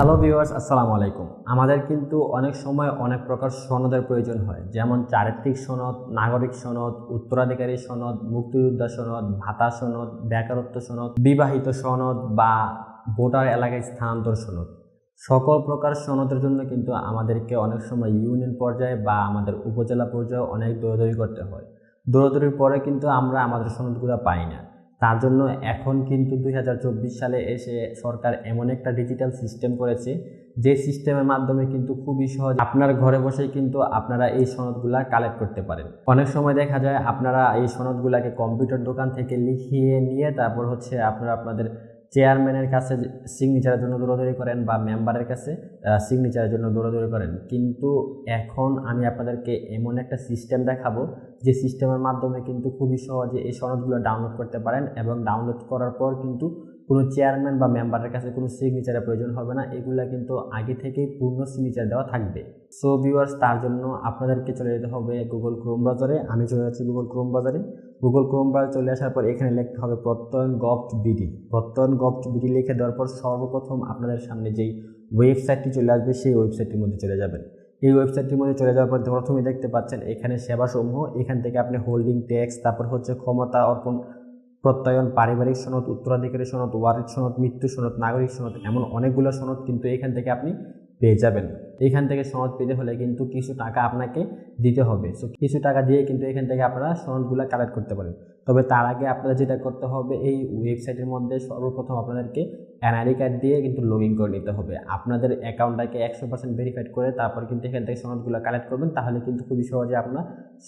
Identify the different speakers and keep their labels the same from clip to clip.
Speaker 1: Hello viewers, আসসালামু আলাইকুম। আমাদের কিন্তু অনেক সময় অনেক প্রকার সনদের প্রয়োজন হয়। যেমন চারিত্রিক সনদ, নাগরিক সনদ, উত্তরাধিকারী সনদ, মুক্তিযোদ্ধা সনদ, ভাতা সনদ, বেকারত্ব সনদ, বিবাহিত সনদ বা ভোটার এলাকায় স্থানান্তর সনদ। সকল প্রকার সনদের জন্য কিন্তু আমাদেরকে অনেক সময় ইউনিয়ন পর্যায়ে বা আমাদের উপজেলা পর্যায়ে অনেক দৌড়াদৌড়ি করতে হয়। দৌড়াদৌড়ির পরে কিন্তু আমরা আমাদের সনদগুলো পাই না। তার জন্য এখন কিন্তু দুই হাজার চব্বিশ সালে এসে সরকার এমন একটা ডিজিটাল সিস্টেম করেছে, যে সিস্টেমের মাধ্যমে কিন্তু খুবই সহজ আপনার ঘরে বসেই কিন্তু আপনারা এই সনদগুলা কালেক্ট করতে পারেন। অনেক সময় দেখা যায় আপনারা এই সনদগুলাকে কম্পিউটার দোকান থেকে লিখিয়ে নিয়ে তারপর হচ্ছে আপনারা আপনাদের চেয়ারম্যানের কাছে সিগনেচারের জন্য দৌড়াদৌড়ি করেন বা মেম্বারের কাছে সিগনেচারের জন্য দৌড়াদৌড়ি করেন। কিন্তু এখন আমি আপনাদেরকে এমন একটা সিস্টেম দেখাবো যে সিস্টেমের মাধ্যমে কিন্তু খুবই সহজে এই সনদগুলো ডাউনলোড করতে পারেন এবং ডাউনলোড করার পর কিন্তু কোনো চেয়ারম্যান বা মেম্বারের কাছে কোনো সিগনেচারের প্রয়োজন হবে না। এগুলা কিন্তু আগে থেকেই পূর্ণ সিগনেচার দেওয়া থাকবে। সো ভিউয়ার্স তার জন্য আপনাদেরকে চলে যেতে হবে গুগল ক্রোম বাজারে আমি চলে যাচ্ছি গুগল ক্রোম বাজারে গুগল ক্রোম বাজারে চলে আসার পর এখানে লিখতে হবে প্রত্যয়ন গভট বিডি প্রত্যয়ন গভট বিডি লিখে দেওয়ার পর সর্বপ্রথম আপনাদের সামনে যেই ওয়েবসাইটটি চলে আসবে, সেই ওয়েবসাইটটির মধ্যে চলে যাবেন। এই ওয়েবসাইটটির মধ্যে চলে যাওয়ার পর প্রথমে দেখতে পাচ্ছেন এখানে সেবাসমূহ। এখান থেকে আপনি হোল্ডিং ট্যাক্স তারপর হচ্ছে ক্ষমতা অর্পণ, প্রত্যয়ন, পারিবারিক সনদ, উত্তরাধিকারী সনদ ওয়ারিক সনদ, মৃত্যু সনদ, নাগরিক সনদ, এমন অনেকগুলো সনদ কিন্তু এখান থেকে আপনি পেয়ে যাবেন। এখান থেকে সনদ পেতে হলে কিন্তু কিছু টাকা আপনাকে দিতে হবে। সো কিছু টাকা দিয়ে কিন্তু এখান থেকে আপনারা সনদগুলো কালেক্ট করতে পারেন। তবে তার আগে আপনাদের যেটা করতে হবে, এই ওয়েবসাইটের মধ্যে সর্বপ্রথম আপনাদেরকে এনআইডি কার্ড দিয়ে কিন্তু লগ ইন করে নিতে হবে। আপনাদের অ্যাকাউন্টটাকে একশো পার্সেন্ট ভেরিফাইড করে তারপর কিন্তু এখান থেকে সনদগুলো কালেক্ট করবেন, তাহলে কিন্তু খুবই সহজে আপনার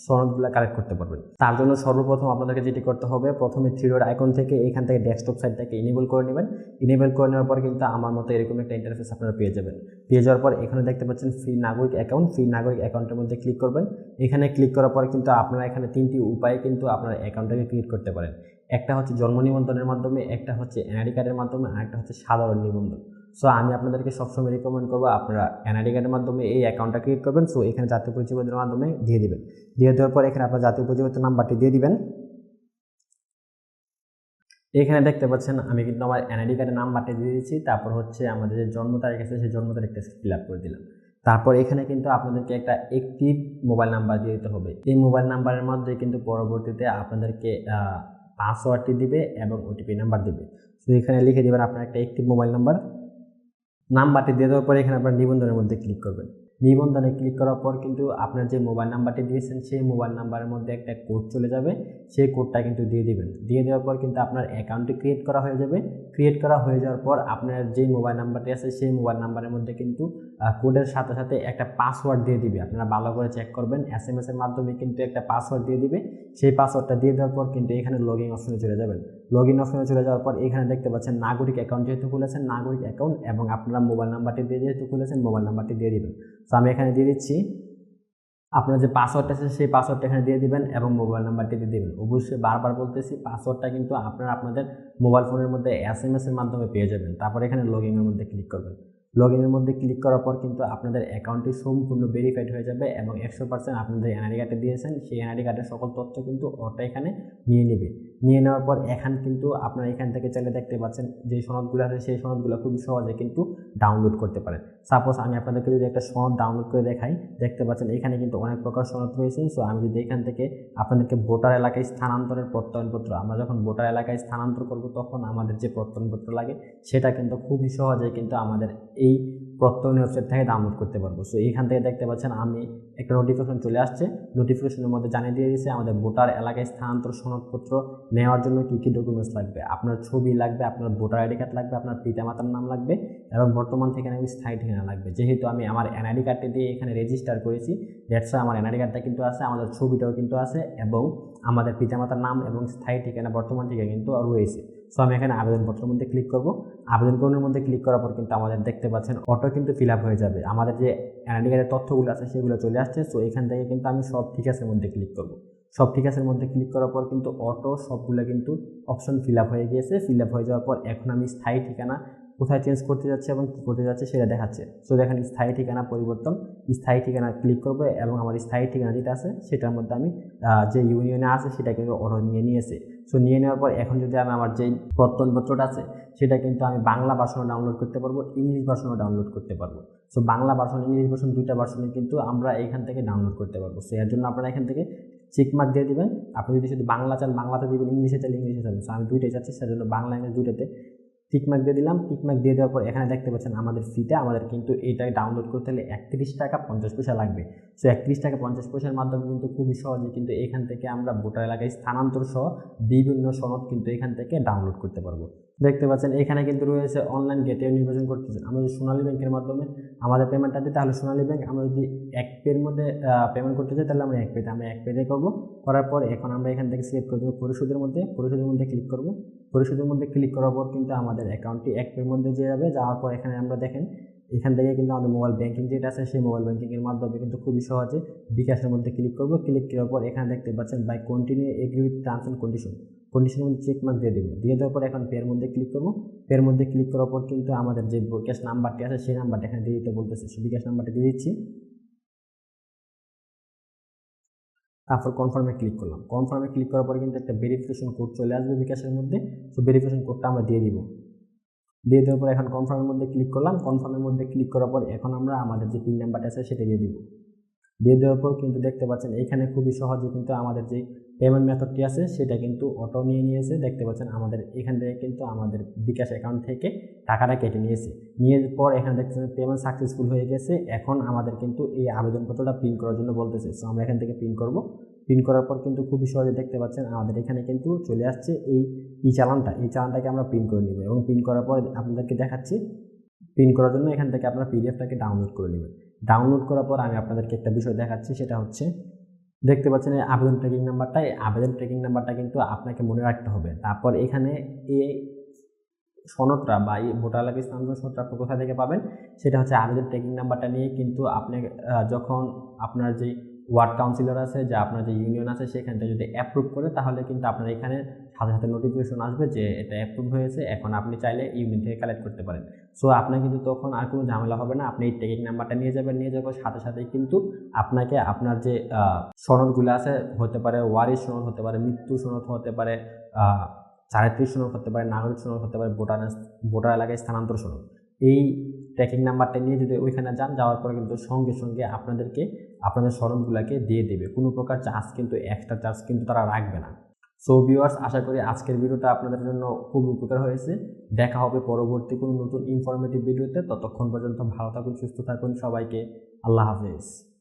Speaker 1: সনদগুলো কালেক্ট করতে পারবেন। তার জন্য সর্বপ্রথম আপনাদেরকে যেটি করতে হবে, প্রথমে থ্রি ডট আইকন থেকে এখান থেকে ডেস্কটপ সাইটটাকে ইনেবল করে নেবেন। ইনেবল করে নেওয়ার পর কিন্তু আমার মতো এরকম একটা ইন্টারফেস আপনারা পেয়ে যাবেন। পেয়ে যাওয়ার পর এখানে দেখতে পাচ্ছেন ফ্রি নাগরিক অ্যাকাউন্ট ফ্রি নাগরিক অ্যাকাউন্টের মধ্যে ক্লিক করবেন। এখানে ক্লিক করার পরে কিন্তু আপনারা এখানে তিনটি উপায়ে কিন্তু আপনার অ্যাকাউন্টটাকে ক্রিয়েট করতে পারেন। একটা হচ্ছে জন্ম নিবন্ধনের মাধ্যমে, একটা হচ্ছে এনআইডি কার্ডের মাধ্যমে, আর একটা হচ্ছে সাধারণ নিবন্ধন। সো আমি আপনাদেরকে সবসময় রিকমেন্ড করব আপনারা এনআইডি কার্ডের মাধ্যমে এই অ্যাকাউন্টটা ক্রিয়েট করবেন। সো এখানে জাতীয় পরিচয়পত্রের মাধ্যমে দিয়ে দেবেন। দিয়ে দেওয়ার পর এখানে আপনার জাতীয় পরিচয়পত্রের নাম্বারটি দিয়ে দিবেন। এখানে দেখতে পাচ্ছেন, আমি কিন্তু আমার এনআইডি কার্ডের নাম্বারটি দিয়ে দিয়েছি। তারপর হচ্ছে আমাদের যে জন্ম তারিখ আছে, সেই জন্ম তারিখটা ফিল আপ করে দিলাম। তারপর এখানে কিন্তু আপনাদেরকে একটা একটিভ মোবাইল নাম্বার দিয়ে দিতে হবে। এই মোবাইল নাম্বারের মধ্যে কিন্তু পরবর্তীতে আপনাদেরকে পাসওয়ার্ডটি দিবে এবং ওটিপি নাম্বার দিবে। তো এখানে লিখে দেবেন আপনার একটা একটিভ মোবাইল নাম্বার নাম্বারটি দিয়ে দেওয়ার পরে এখানে আপনার নিবন্ধনের মধ্যে ক্লিক করবেন। নিবন্ধনে ক্লিক করার পর কিন্তু আপনার যে মোবাইল নাম্বারটি দিয়েছেন, সেই মোবাইল নাম্বারের মধ্যে একটা কোড চলে যাবে। সেই কোডটা কিন্তু দিয়ে দেবেন। দিয়ে দেওয়ার পর কিন্তু আপনার অ্যাকাউন্টটি ক্রিয়েট করা হয়ে যাবে। ক্রিয়েট করা হয়ে যাওয়ার পর আপনার যে মোবাইল নাম্বারটি আছে, সেই মোবাইল নাম্বারের মধ্যে কিন্তু কোডের সাথে সাথে একটা পাসওয়ার্ড দিয়ে দিবে। আপনারা ভালো করে চেক করবেন। এস এম এসের মাধ্যমে কিন্তু একটা পাসওয়ার্ড দিয়ে দিবে। সেই পাসওয়ার্ডটা দিয়ে দেওয়ার পর কিন্তু এখানে লগ ইন অপশনে চলে যাবেন। লগ ইন অপশনে চলে যাওয়ার পর এখানে দেখতে পাচ্ছেন নাগরিক অ্যাকাউন্ট যেহেতু খুলেছেন, নাগরিক অ্যাকাউন্ট এবং আপনারা মোবাইল নাম্বারটি দিয়ে যেহেতু খুলেছেন মোবাইল নাম্বারটি দিয়ে দিবেন। তো আমি এখানে দিয়ে দিচ্ছি, আপনার যে পাসওয়ার্ডটা আছে, সেই পাসওয়ার্ডটা এখানে দিয়ে দিবেন এবং মোবাইল নাম্বারটি দিয়ে দেবেন। অবশ্যই বারবার বলতেছি পাসওয়ার্ডটা কিন্তু আপনারা আপনাদের মোবাইল ফোনের মধ্যে এস এম এসের মাধ্যমে পেয়ে যাবেন। তারপর এখানে লগ ইনের মধ্যে ক্লিক করবেন। লগ ইনের মধ্যে ক্লিক করার পর কিন্তু আপনাদের অ্যাকাউন্টটি সম্পূর্ণ ভেরিফাইড হয়ে যাবে এবং একশো পার্সেন্ট আপনাদের এনআইডি কার্ডে দিয়েছেন, সেই এনআইডি কার্ডের সকল তথ্য কিন্তু ওটা এখানে নিয়ে নেবে। নিয়ে নেওয়ার পর এখান কিন্তু আপনার এখান থেকে চাইলে দেখতে পাচ্ছেন যে সনদগুলো আছে, সেই সনদগুলো খুব সহজে কিন্তু ডাউনলোড করতে পারেন। সাপোজ আমি আপনাদেরকে যদি একটা সনদ ডাউনলোড করে দেখাই, দেখতে পাচ্ছেন এখানে কিন্তু অনেক প্রকার সনদ রয়েছে। সো আমি যদি এখান থেকে আপনাদেরকে ভোটার এলাকায় স্থানান্তরের প্রত্যয়নপত্র, আমরা যখন ভোটার এলাকায় স্থানান্তর করব, তখন আমাদের যে প্রত্যয়নপত্র লাগে, সেটা কিন্তু খুবই সহজে কিন্তু আমাদের এই প্রত্যয়ন ওয়েবসাইট থেকে ডাউনলোড করতে পারব। সো এখান থেকে দেখতে পাচ্ছেন আমি একটা নোটিফিকেশন চলে আসছে। নোটিফিকেশনের মধ্যে জানিয়ে দিয়ে দিয়েছে, আমাদের ভোটার এলাকায় স্থানান্তর সনদপত্র নেওয়ার জন্য কী কী ডকুমেন্টস লাগবে? আপনার ছবি লাগবে, আপনার ভোটার আইডি কার্ড লাগবে, আপনার পিতামাতার নাম লাগবে এবং বর্তমান ঠিকানা স্থায়ী ঠিকানা লাগবে। যেহেতু আমি আমার এনআইডি কার্ডটি দিয়ে এখানে রেজিস্টার করেছি দ্যাটস আমার এনআইডি কার্ডটা কিন্তু আছে, আমাদের ছবিটাও কিন্তু আছে এবং আমাদের পিতামাতার নাম এবং স্থায়ী ঠিকানা বর্তমান ঠিকানা কিন্তু রয়েছে। সো আমি এখানে আবেদনপত্রের মধ্যে ক্লিক করব। আবেদনকরণের মধ্যে ক্লিক করার পর কিন্তু আমাদের দেখতে পাচ্ছেন অটো কিন্তু ফিল হয়ে যাবে। আমাদের যে এনআইডি কার্ডের তথ্যগুলো আছে সেগুলো চলে আসছে। সো এখান থেকে কিন্তু আমি সব ঠিক আছে মধ্যে ক্লিক করব। সব ঠিক মধ্যে ক্লিক করার পর কিন্তু অটো সবগুলো কিন্তু অপশন ফিল হয়ে গিয়েছে। ফিল হয়ে যাওয়ার পর এখন আমি স্থায়ী ঠিকানা কোথায় চেঞ্জ করতে যাচ্ছে এবং কী করতে যাচ্ছে সেটা দেখাচ্ছে। সো দেখেন স্থায়ী ঠিকানা পরিবর্তন। স্থায়ী ঠিকানা ক্লিক করব এবং আমার স্থায়ী ঠিকানা যেটা আছে সেটার মধ্যে আমি যে ইউনিয়নে আছে সেটা কিন্তু অর্ডার নিয়ে নিয়েছে। সো নিয়ে নেওয়ার পর এখন যদি আমি আমার যেই প্রত্যয়নপত্রটা আছে সেটা কিন্তু আমি বাংলা ভার্সনও ডাউনলোড করতে পারব, ইংলিশ ভার্সনও ডাউনলোড করতে পারব। So Bangla version English version দুইটা ভার্সনে কিন্তু আমরা এখান থেকে ডাউনলোড করতে পারব। সো এর জন্য আপনারা এখান থেকে চেক মার্ক দিয়ে দেবেন। আপনি যদি শুধু বাংলা চান, বাংলাতে দিবেন, ইংলিশে চাইলে ইংলিশে চান সো আমি দুইটাই চাচ্ছি, সেজন্য বাংলা ইংলিশ দুইটাতে। টিকমার্ক দিয়ে দিলাম টিকমার্ক দিয়ে দেওয়ার পর এখানে দেখতে পাচ্ছেন আমাদের ফিটা আমাদের কিন্তু এটা ডাউনলোড করতে হলে একত্রিশ টাকা পঞ্চাশ পয়সা লাগবে। সো একত্রিশ টাকা পঞ্চাশ পয়সার মাধ্যমে কিন্তু খুবই সহজে কিন্তু এখান থেকে আমরা ভোটার এলাকায় স্থানান্তর সহ বিভিন্ন সনদ কিন্তু এখান থেকে ডাউনলোড করতে পারব। দেখতে পাচ্ছেন, এখানে কিন্তু রয়েছে অনলাইন গেটে নির্বাচন করতেছে। আমরা যদি সোনালী ব্যাংকের মাধ্যমে আমাদের পেমেন্টটা দিই, তাহলে সোনালী ব্যাংক আমরা যদি এক পের মধ্যে পেমেন্ট করতে চাই, তাহলে আমরা এক পেতে আমরা এক পেতে করব। করার পর এখন আমরা এখান থেকে সিলেক্ট করে দেবো পরিশোধের মধ্যে। পরিশোধের মধ্যে ক্লিক করব। পরিশোধের মধ্যে ক্লিক করার পর কিন্তু আমাদের অ্যাকাউন্টটি এক পের মধ্যে যে যাবে। যাওয়ার পর এখানে আমরা দেখেন, এখান থেকে কিন্তু আমাদের মোবাইল ব্যাংকিং যেটা আছে, সেই মোবাইল ব্যাংকিংয়ের মাধ্যমে কিন্তু খুবই সহজে বিকাশের মধ্যে ক্লিক করব। ক্লিক করার পর এখানে দেখতে পাচ্ছেন by continue agree with terms and condition কন্ডিশনের মধ্যে চেক মার্ক দিয়ে দেবো। দিয়ে দেওয়ার পর এখন পের মধ্যে ক্লিক করব। পের মধ্যে ক্লিক করার পর কিন্তু আমাদের যে ক্যাশ নাম্বারটি আছে, সেই নাম্বারটা এখানে দিয়ে দিতে বলতেছে। সেই বিকাশ নাম্বারটা দিয়ে দিচ্ছি। তারপর কনফার্মে ক্লিক করলাম। কনফার্মে ক্লিক করার পরে কিন্তু একটা ভেরিফিকেশন কোড চলে আসবে বিকাশের মধ্যে। তো ভেরিফিকেশন কোডটা আমরা দিয়ে দিব। দিয়ে দেওয়ার পর এখন কনফার্মের মধ্যে ক্লিক করলাম। কনফার্মের মধ্যে ক্লিক করার পর এখন আমরা আমাদের যে পিন নাম্বারটা আছে, সেটা দিয়ে দিব। দিয়ে দেওয়ার পর কিন্তু দেখতে পাচ্ছেন এখানে খুবই সহজে কিন্তু আমাদের যে পেমেন্ট মেথডটি আছে, সেটা কিন্তু অটো নিয়ে নিয়েছে। দেখতে পাচ্ছেন আমাদের এখান থেকে কিন্তু আমাদের বিকাশ অ্যাকাউন্ট থেকে টাকাটা কেটে নিয়েছে। নিয়ে পর এখানে দেখতেছেন পেমেন্ট সাকসেসফুল হয়ে গেছে। এখন আমাদের কিন্তু এই আবেদনপত্রটা প্রিন্ট করার জন্য বলতেছে। সো আমরা এখান থেকে প্রিন্ট করব। প্রিন্ট করার পর কিন্তু খুবই সহজে দেখতে পাচ্ছেন আমাদের এখানে কিন্তু চলে আসছে এই ই চালানটা এই চালানটাকে আমরা প্রিন্ট করে নেব এবং প্রিন্ট করার পর আপনাদেরকে দেখাচ্ছি। প্রিন্ট করার জন্য এখান থেকে আপনার পিডিএফটাকে ডাউনলোড করে নেবেন। ডাউনলোড করার পর আমি আপনাদেরকে একটা বিষয় দেখাচ্ছি, সেটা হচ্ছে, দেখতে পাচ্ছেন এই আবেদন ট্র্যাকিং নাম্বারটা এই আবেদন ট্র্যাকিং নাম্বারটা কিন্তু আপনাকে মনে রাখতে হবে। তারপর এখানে এই সনদটা বা এই ভোটার এলাকা স্থানান্তর সনদটা আপনি কোথা থেকে পাবেন, সেটা হচ্ছে আবেদন ট্র্যাকিং নাম্বারটা নিয়ে কিন্তু আপনি যখন আপনার যে ওয়ার্ড কাউন্সিলর আছে, যা আপনার যে ইউনিয়ন আছে সেখানটা যদি অ্যাপ্রুভ করে, তাহলে কিন্তু আপনার এখানে সাথে সাথে নোটিফিকেশন আসবে যে এটা অ্যাপ্রুভ হয়েছে, এখন আপনি চাইলে ইউনিয়ন থেকে কালেক্ট করতে পারেন। সো আপনার কিন্তু তখন আর কোনো ঝামেলা হবে না, আপনি এই ট্রেকিং নাম্বারটা নিয়ে যাবেন, নিয়ে যাওয়ার সাথে সাথেই কিন্তু আপনাকে আপনার যে সনদগুলো আছে, হতে পারে ওয়ারিশ সনদ, হতে পারে মৃত্যু সনদ, হতে পারে চারিত্রিক সনদ, হতে পারে নাগরিক সনদ, হতে পারে ভোটার ভোটার এলাকায় স্থানান্তর সনদ। এই ট্র্যাকিং নাম্বারটা নিয়ে যদি ওইখানে যান, যাওয়ার পরে কিন্তু সঙ্গে সঙ্গে আপনাদেরকে আপনাদের সনদগুলোকে দিয়ে দেবে। কোনো প্রকার চার্জ কিন্তু এক্সট্রা চার্জ কিন্তু তারা রাখবে না। সো ভিউয়ার্স আশা করি আজকের ভিডিওটা আপনাদের জন্য খুব উপকার হয়েছে। দেখা হবে পরবর্তী কোনো নতুন ইনফরমেটিভ ভিডিওতে। ততক্ষণ পর্যন্ত ভালো থাকুন, সুস্থ থাকুন সবাইকে। আল্লাহ হাফেজ।